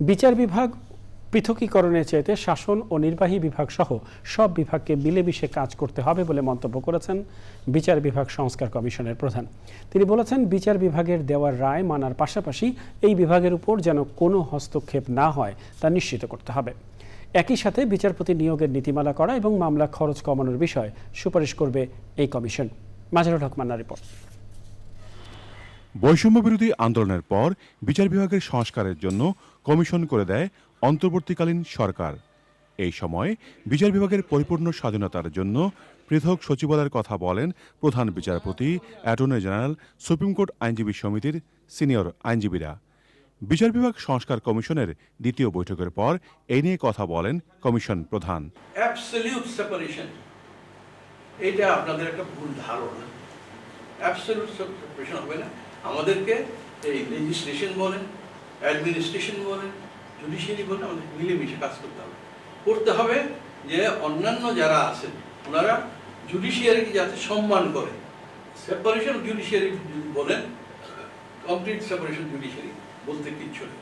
বিচার বিভাগ পৃথকীকরণের চাইতে শাসন ও নির্বাহী বিভাগ সহ সব বিভাগকে মিলেমিশে কাজ করতে হবে বলে মন্তব্য করেছেন বিচার বিভাগ সংস্কার কমিশনের প্রধান। তিনি বলেছেন, বিচার বিভাগের দেওয়ার রায় মানার পাশাপাশি এই বিভাগের উপর যেন কোনো হস্তক্ষেপ না হয় তা নিশ্চিত করতে হবে। একই সাথে বিচারপতি নিয়োগের নীতিমালা করা এবং মামলা খরচ কমানোর বিষয়ে সুপারিশ করবে এই কমিশন। মাজারুল হক মান্নার রিপোর্ট। বৈষম্য বিরোধী আন্দোলনের পর বিচার বিভাগের সংস্কারের জন্য কমিশন করে দেয় অন্তর্বর্তীকালীন সরকার। এই সময় বিচার বিভাগের পরিপূর্ণ স্বাধীনতার জন্য পৃথক সচিবালয়ের কথা বলেন প্রধান বিচারপতি, অ্যাটর্নি জেনারেল, সুপ্রিম কোর্ট আইনজীবী সমিতির সিনিয়র আইনজীবীরা। বিচার বিভাগ সংস্কার কমিশনের দ্বিতীয় বৈঠকের পর এই নিয়ে কথা বলেন কমিশন প্রধান। এটা আপনাদের একটা ভুল ধারণা। অ্যাবসলিউট সেপারেশন হবে না। আমাদেরকে এই লেজিসলেশন বলেন অ্যাডমিনিস্ট্রেশন বলেন জুডিশিয়ারি বলেন আমাদের মিলেমিশে কাজ করতে হবে। করতে হবে যে অন্যান্য যারা আছেন ওনারা জুডিশিয়ারিকে যাতে সম্মান করে। সেপারেশন জুডিশিয়ারি বলেন কমপ্লিট সেপারেশন জুডিশিয়ারি বলতে কিচ্ছু নেই।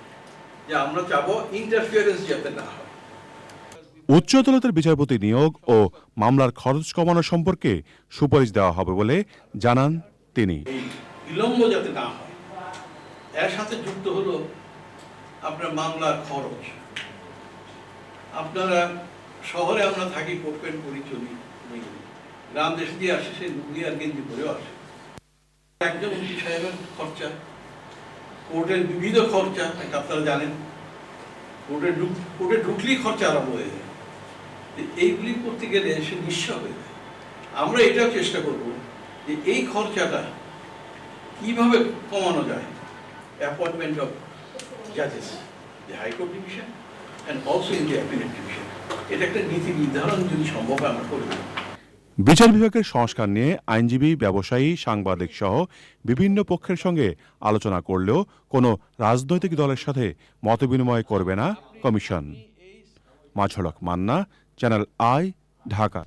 যে আমরা চাবো ইন্টারফিয়ারেন্স যাতে না হয়। উচ্চ আদালতের বিচারপতি নিয়োগ ও মামলার খরচ কমানো সম্পর্কে সুপারিশ দেওয়া হবে বলে জানান তিনি। বিলম্ব যাতে না হয়, এর সাথে যুক্ত হলো আপনার মামলার খরচ। আপনারা শহরে আমরা থাকি কোপেন করি চলি গ্রাম দেশে দিয়ে আসে, সে লুঙ্গি আর গেঞ্জি পরেও আসে। একজন উকিল সাহেবের খরচা, কোর্টের বিবিধ খরচা আপনারা জানেন, কোর্টে ঢুক, কোর্টে ঢুকলেই খরচা আরম্ভ হয়ে যায়। এইগুলি করতে গেলে সে নিঃস্ব হয়ে যায়। আমরা এটাও চেষ্টা করব যে এই খরচাটা কীভাবে কমানো যায়? Appointment of জাজেস the high court division and also in the appellate division এটা একটা নীতি নির্ধারণ যদি সম্ভব হয় আমরা করে বিচার বিভাগের সংস্কার নিয়ে আইনজীবী, ব্যবসায়ী, সাংবাদিক সহ বিভিন্ন পক্ষের সঙ্গে আলোচনা করলেও কোনো রাজনৈতিক দলের সাথে মতবিনিময় করবে না কমিশন। মাঝলক মান্না, চ্যানেল আই, ঢাকা।